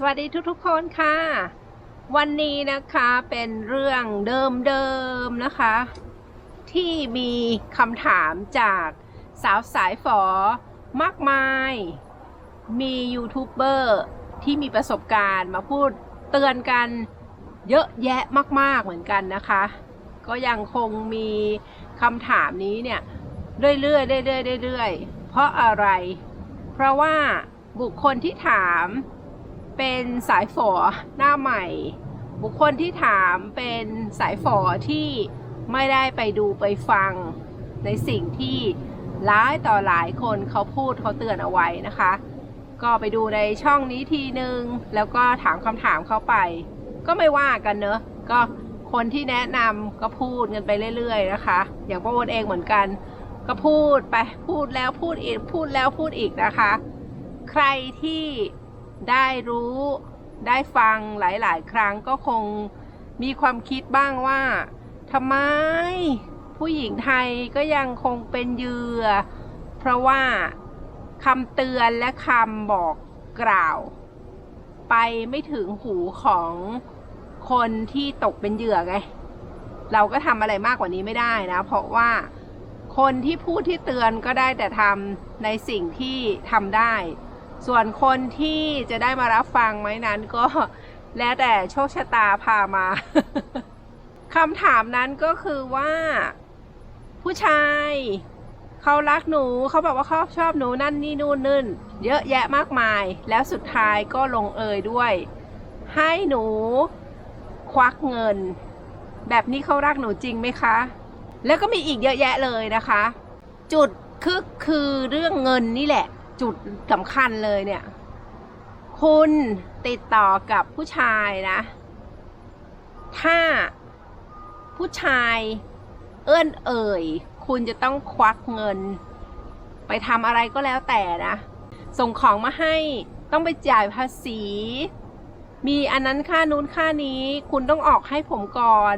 สวัสดีทุกๆคนค่ะ วันนี้นะคะเป็นเรื่องเดิมๆนะคะ ที่มีคำถามจากสาวสายฝอมากมาย มียูทูบเบอร์ที่มีประสบการณ์มาพูดเตือนกันเยอะแยะมากๆเหมือนกันนะคะ ก็ยังคงมีคำถามนี้เนี่ยเรื่อยๆเรื่อยๆเรื่อยๆเพราะอะไร เพราะว่าบุคคลที่ถาม เป็นสายฝอหน้าใหม่ บุคคลที่ถามเป็นสายฝอที่ไม่ได้ไปดูไปฟังในสิ่งที่หลายต่อหลายคนเขาพูดเขาเตือนเอาไว้นะคะ ก็ไปดูในช่องนี้ทีนึง แล้วก็ถามคำถามเข้าไป ก็ไม่ว่ากันเนอะก็คนที่แนะนำก็พูดกันไปเรื่อยๆนะคะ อย่างป้าวนเองเหมือนกัน ก็พูดไปพูดแล้วพูดอีกพูดแล้วพูดอีกนะคะ ใครที่ ได้รู้ได้ฟังหลายๆ ครั้งก็คงมีความคิดบ้างว่าทำไมผู้หญิงไทยก็ยังคงเป็นเหยื่อ เพราะว่าคำเตือนและคำบอกกล่าว ไปไม่ถึงหูของคนที่ตกเป็นเหยื่อไง เราก็ทำอะไรมากกว่านี้ไม่ได้นะ เพราะว่าคนที่พูดที่เตือนก็ได้แต่ทำในสิ่งที่ทำได้ ส่วนคนที่จะได้มารับฟังไหมนั้นก็แล้วแต่โชคชะตาพามาคำถามนั้นก็คือว่า ผู้ชายเขารักหนูเขาบอกว่าเขาชอบหนูนั่นนี่นู่นนึ่นเยอะแยะมากมาย แล้วสุดท้ายก็ลงเอยด้วย ให้หนูควักเงิน แบบนี้เขารักหนูจริงไหมคะ แล้วก็มีอีกเยอะแยะเลยนะคะ จุดคือคือเรื่องเงินนี่แหละ จุดสำคัญเลยเนี่ย คุณติดต่อกับผู้ชายนะ ถ้าผู้ชายเอื้อนเอ่ย คุณจะต้องควักเงิน ไปทำอะไรก็แล้วแต่นะ ส่งของมาให้ต้องไปจ่ายภาษี มีอันนั้นค่านู้นค่านี้ คุณต้องออกให้ผมก่อน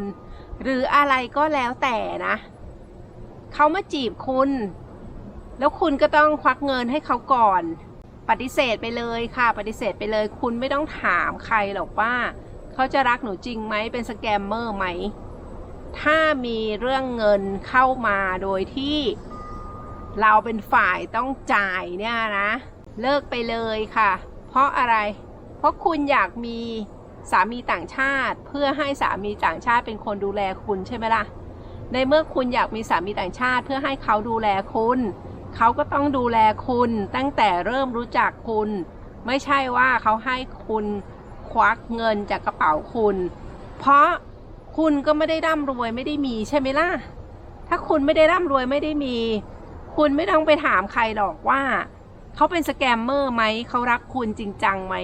หรืออะไรก็แล้วแต่นะ เขามาจีบคุณ แล้วคุณก็ต้องควักเงินให้เขาก่อน ปฏิเสธไปเลยค่ะ ปฏิเสธไปเลย คุณไม่ต้องถามใครหรอกว่า เขาจะรักหนูจริงไหมเป็นสแกมเมอร์ไหม ถ้ามีเรื่องเงินเข้ามาโดยที่เราเป็นฝ่ายต้องจ่ายเนี่ยนะ เลิกไปเลยค่ะ เพราะอะไร เพราะคุณอยากมีสามีต่างชาติ เพื่อให้สามีต่างชาติเป็นคนดูแลคุณใช่ไหมล่ะ ในเมื่อคุณอยากมีสามีต่างชาติ เพื่อให้เขาดูแลคุณ เขาก็ต้องดูแลคุณตั้งแต่เริ่มรู้จักคุณ ไม่ใช่ว่าเขาให้คุณควักเงินจากกระเป๋าคุณ เพราะคุณก็ไม่ได้ร่ำรวยไม่ได้มีใช่ไหมล่ะ ถ้าคุณไม่ได้ร่ำรวยไม่ได้มี คุณไม่ต้องไปถามใครหรอกว่าเขาเป็นสแกมเมอร์ไหมเขารักคุณจริงจังไหม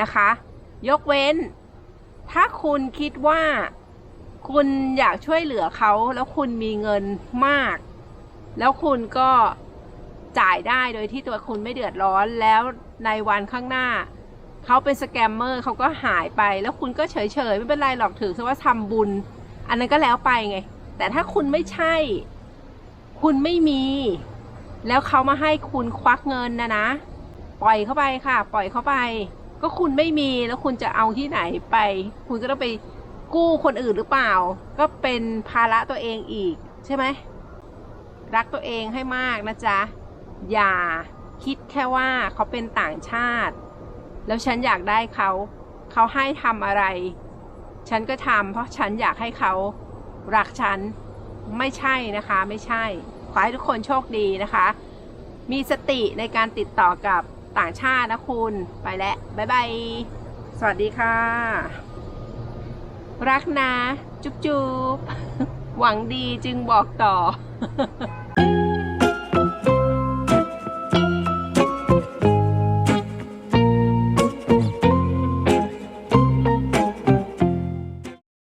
นะคะ ยกเว้น ถ้าคุณคิดว่า คุณอยากช่วยเหลือเขาแล้วคุณมีเงินมาก แล้วคุณก็ จ่ายได้โดยที่ตัวคุณไม่เดือดร้อนแล้วในวันข้างหน้า เขาเป็นสแกมเมอร์เขาก็หายไปแล้วคุณก็เฉยๆไม่เป็นไรหรอกถือซะว่าทำบุญ อันนั้นก็แล้วไปไง แต่ถ้าคุณไม่ใช่ คุณไม่มี แล้วเขามาให้คุณควักเงินนะนะ ปล่อยเข้าไปค่ะ ปล่อยเข้าไป ก็คุณไม่มีแล้วคุณจะเอาที่ไหนไป คุณก็ต้องไปกู้คนอื่นหรือเปล่า ก็เป็นภาระตัวเองอีกใช่ไหมรักตัวเองให้มากนะจ๊ะ อย่าคิดแค่ว่าเขาเป็นต่างชาติ แล้วฉันอยากได้เขา เขาให้ทำอะไร ฉันก็ทำเพราะฉันอยากให้เขารักฉันไม่ใช่นะคะไม่ใช่ ขอให้ทุกคนโชคดีนะคะ มีสติในการติดต่อกับต่างชาตินะคุณไปแล้วบ๊ายบายสวัสดีค่ะ รักนะ จุ๊บจุ๊บหวังดีจึงบอกต่อ